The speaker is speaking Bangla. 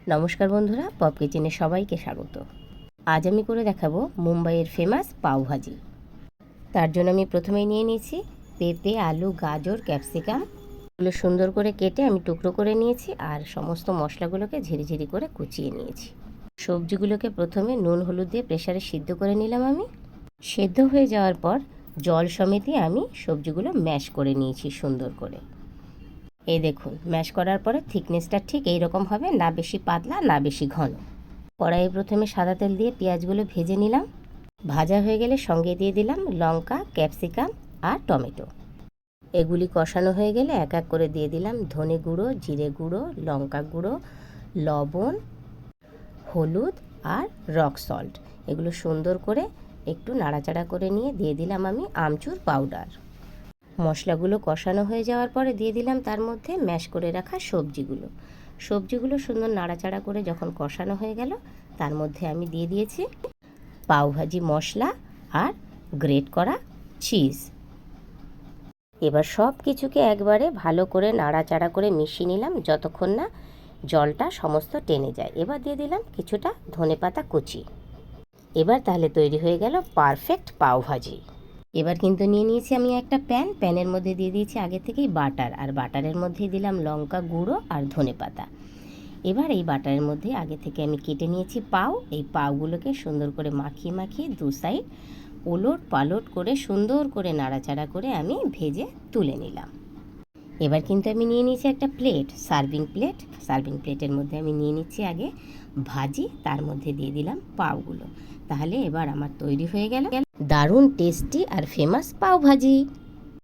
নমস্কার বন্ধুরা, পপ কিচেনে সবাইকে স্বাগত। আজ আমি করে দেখাবো মুম্বাইয়ের ফেমাস পাওভাজি তার জন্য আমি প্রথমেই নিয়ে নিয়েছি পেঁপে, আলু, গাজর, ক্যাপসিকাম। এগুলো সুন্দর করে কেটে আমি টুকরো করে নিয়েছি আর সমস্ত মশলাগুলোকে ঝিরিঝিরি করে কুচিয়ে নিয়েছি। সবজিগুলোকে প্রথমে নুন, হলুদ দিয়ে প্রেসারে সিদ্ধ করে নিলাম আমি। সেদ্ধ হয়ে যাওয়ার পর জল সমেতই আমি সবজিগুলো ম্যাশ করে নিয়েছি সুন্দর করে। এই দেখুন, ম্যাশ করার পরে থিকনেসটা ঠিক এই রকম হবে, না বেশি পাতলা, না বেশি ঘন। কড়াইয়ে প্রথমে সাদা তেল দিয়ে পেঁয়াজগুলো ভেজে নিলাম। ভাজা হয়ে গেলে সঙ্গে দিয়ে দিলাম লঙ্কা, ক্যাপসিকাম আর টমেটো। এগুলি কষানো হয়ে গেলে এক এক করে দিয়ে দিলাম ধনে গুঁড়ো, জিরে গুঁড়ো, লঙ্কা গুঁড়ো, লবণ, হলুদ আর রক সল্ট। এগুলো সুন্দর করে একটু নাড়াচাড়া করে নিয়ে দিয়ে দিলাম আমি আমচুর পাউডার। মশলাগুলো কষানো হয়ে যাওয়ার পরে দিয়ে দিলাম তার মধ্যে ম্যাশ করে রাখা সবজিগুলো। সবজিগুলো সুন্দর নাড়াচাড়া করে যখন কষানো হয়ে গেল, তার মধ্যে আমি দিয়ে দিয়েছি পাওভাজি মশলা আর গ্রেট করা চিজ। এবার সব কিছুকে একবারে ভালো করে নাড়াচাড়া করে মিশিয়ে নিলাম যতক্ষণ না জলটা সমস্ত টেনে যায়। এবার দিয়ে দিলাম কিছুটা ধনেপাতা কুচি। এবার তাহলে তৈরি হয়ে গেল পারফেক্ট পাওভাজি এবার কিন্তু নিয়ে নিয়েছি আমি একটা প্যান। প্যানের মধ্যে দিয়ে দিয়েছি আগে থেকেই বাটার। আর বাটারের মধ্যে দিলাম লঙ্কা গুঁড়ো আর ধনে পাতা। এবার এই বাটারের মধ্যে আগে থেকে আমি কেটে নিয়েছি পাও। এই পাওগুলোকে সুন্দর করে মাখিয়ে মাখিয়ে দু সাইড ওলট পালট করে সুন্দর করে নাড়াচাড়া করে আমি ভেজে তুলে নিলাম। এবার কিন্তু আমি নিয়ে নিয়েছি একটা প্লেট, সার্ভিং প্লেট। সার্ভিং প্লেটের মধ্যে আমি নিয়ে নিচ্ছি আগে ভাজি, তার মধ্যে দিয়ে দিলাম পাওগুলো। তাহলে এবার আমার তৈরি হয়ে গেল। দারুণ টেস্টি আর ফেমাস পাও ভাজি